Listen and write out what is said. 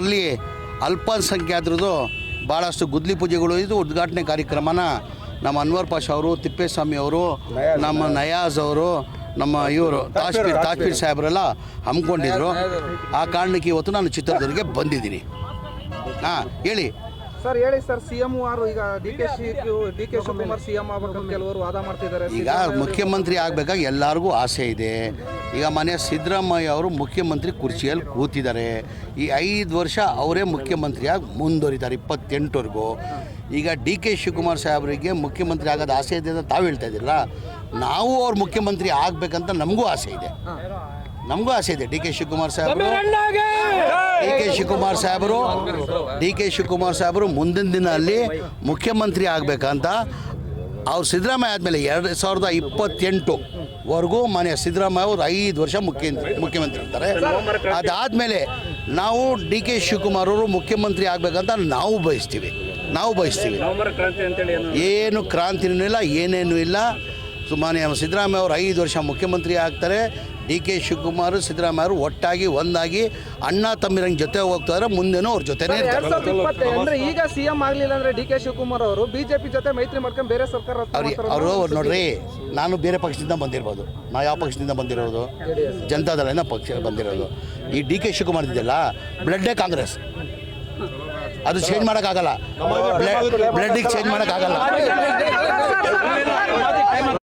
ಅಲ್ಲಿ ಅಲ್ಪಸಂಖ್ಯಾತರದು ಭಾಳಷ್ಟು ಗುದ್ಲಿ ಪೂಜೆಗಳು ಇದು ಉದ್ಘಾಟನೆ ಕಾರ್ಯಕ್ರಮನ ನಮ್ಮ ಅನ್ವರ್ ಪಾಷ ಅವರು ತಿಪ್ಪೇಸ್ವಾಮಿ ಅವರು ನಮ್ಮ ನಯಾಜ್ ಅವರು ನಮ್ಮ ಇವರು ತಾಜ್ಪೀರ್ ತಾಜ್ಪೀರ್ ಸಾಹೇಬರೆಲ್ಲ ಹಮ್ಮಿಕೊಂಡಿದ್ರು. ಆ ಕಾರಣಕ್ಕೆ ಇವತ್ತು ನಾನು ಚಿತ್ರದುರ್ಗಕ್ಕೆ ಬಂದಿದ್ದೀನಿ. ಹಾಂ ಹೇಳಿ. ಸರ್ ಹೇಳಿ ಸರ್ ಸಿಎಂ ಆರು ಈಗ ಡಿ ಕೆ ಶಿ ಡಿ ಕೆ ಶಿವಕುಮಾರ್ ಸಿಎಂ ಆಗ್ಬೇಕಂತ ಕೆಲವರು ವಾದ ಮಾಡ್ತಿದ್ದಾರೆ. ಈಗ ಮುಖ್ಯಮಂತ್ರಿ ಆಗಬೇಕಾಗಿ ಎಲ್ಲರಿಗೂ ಆಸೆ ಇದೆ. ಈಗ ಮನೆ ಸಿದ್ದರಾಮಯ್ಯ ಅವರು ಮುಖ್ಯಮಂತ್ರಿ ಕುರ್ಚಿಯಲ್ಲಿ ಕೂತಿದ್ದಾರೆ. ಈ ಐದು ವರ್ಷ ಅವರೇ ಮುಖ್ಯಮಂತ್ರಿಯಾಗಿ ಮುಂದುವರಿತಾರೆ ಇಪ್ಪತ್ತೆಂಟವರೆಗೂ. ಈಗ ಡಿ ಕೆ ಶಿವಕುಮಾರ್ ಸಾಹೇಬರಿಗೆ ಮುಖ್ಯಮಂತ್ರಿ ಆಗೋದು ಆಸೆ ಇದೆ ಅಂತ ತಾವು ಹೇಳ್ತಾ ಇದ್ದೀರಲ್ಲ ನಾವು ಅವ್ರು ಮುಖ್ಯಮಂತ್ರಿ ಆಗಬೇಕಂತ ನಮಗೂ ಆಸೆ ಇದೆ. ನಮಗೂ ಆಸೆ ಇದೆ. ಡಿ ಕೆ ಶಿವಕುಮಾರ್ ಸಾಹೇಬರು ಡಿ ಕೆ ಶಿವಕುಮಾರ್ ಸಾಹೇಬರು ಡಿ ಕೆ ಶಿವಕುಮಾರ್ ಸಾಹೇಬರು ಮುಂದಿನ ದಿನ ಅಲ್ಲಿ ಮುಖ್ಯಮಂತ್ರಿ ಆಗಬೇಕಂತ ಅವ್ರು ಸಿದ್ದರಾಮಯ್ಯ ಆದಮೇಲೆ ಎರಡು ಸಾವಿರದ ಇಪ್ಪತ್ತೆಂಟುವರೆಗೂ ಮನೆ ಸಿದ್ದರಾಮಯ್ಯ ಅವರು ಐದು ವರ್ಷ ಮುಖ್ಯ ಮುಖ್ಯಮಂತ್ರಿ ಇರ್ತಾರೆ. ಅದಾದಮೇಲೆ ನಾವು ಡಿ ಕೆ ಶಿವಕುಮಾರ್ ಅವರು ಮುಖ್ಯಮಂತ್ರಿ ಆಗಬೇಕಂತ ನಾವು ಬಯಸ್ತೀವಿ. ನಾವು ಬಯಸ್ತೀವಿ. ಏನು ಕ್ರಾಂತಿನೂ ಇಲ್ಲ ಏನೇನೂ ಇಲ್ಲ. ಸುಮ್ಮನೆ ಸಿದ್ದರಾಮಯ್ಯ ಅವರು ಐದು ವರ್ಷ ಮುಖ್ಯಮಂತ್ರಿ ಆಗ್ತಾರೆ. ಡಿ ಕೆ ಶಿವಕುಮಾರ್ ಸಿದ್ದರಾಮಯ್ಯ ಅವರು ಒಟ್ಟಾಗಿ ಒಂದಾಗಿ ಅಣ್ಣ ತಮ್ಮಿರಂಗೆ ಜೊತೆ ಹೋಗ್ತಾರೆ. ಮುಂದೆನೂ ಅವ್ರ ಜೊತೆನೇ ಅಂದ್ರೆ ಈಗ ಸಿಎಂ ಆಗ್ಲಿಲ್ಲ ಅಂದ್ರೆ ಡಿ ಕೆ ಶಿವಕುಮಾರ್ ಅವರು ಬಿಜೆಪಿ ಜೊತೆ ಮೈತ್ರಿ ಮಾಡ್ಕೊಂಡು ಬೇರೆ ಸರ್ಕಾರ ಅವರು ಅವ್ರು ನೋಡ್ರಿ ನಾನು ಬೇರೆ ಪಕ್ಷದಿಂದ ಬಂದಿರ್ಬೋದು. ನಾ ಯಾವ ಪಕ್ಷದಿಂದ ಬಂದಿರೋದು? ಜನತಾದಳ ಪಕ್ಷ ಬಂದಿರೋದು. ಈ ಡಿ ಕೆ ಶಿವಕುಮಾರ್ ಇದೆಯಲ್ಲ ಬ್ಲಡ್ಡೇ ಕಾಂಗ್ರೆಸ್. ಅದು ಚೇಂಜ್ ಮಾಡೋಕ್ಕಾಗಲ್ಲ. ಬ್ಲಡ್ಡಿಗೆ ಚೇಂಜ್ ಮಾಡೋಕ್ಕಾಗಲ್ಲ.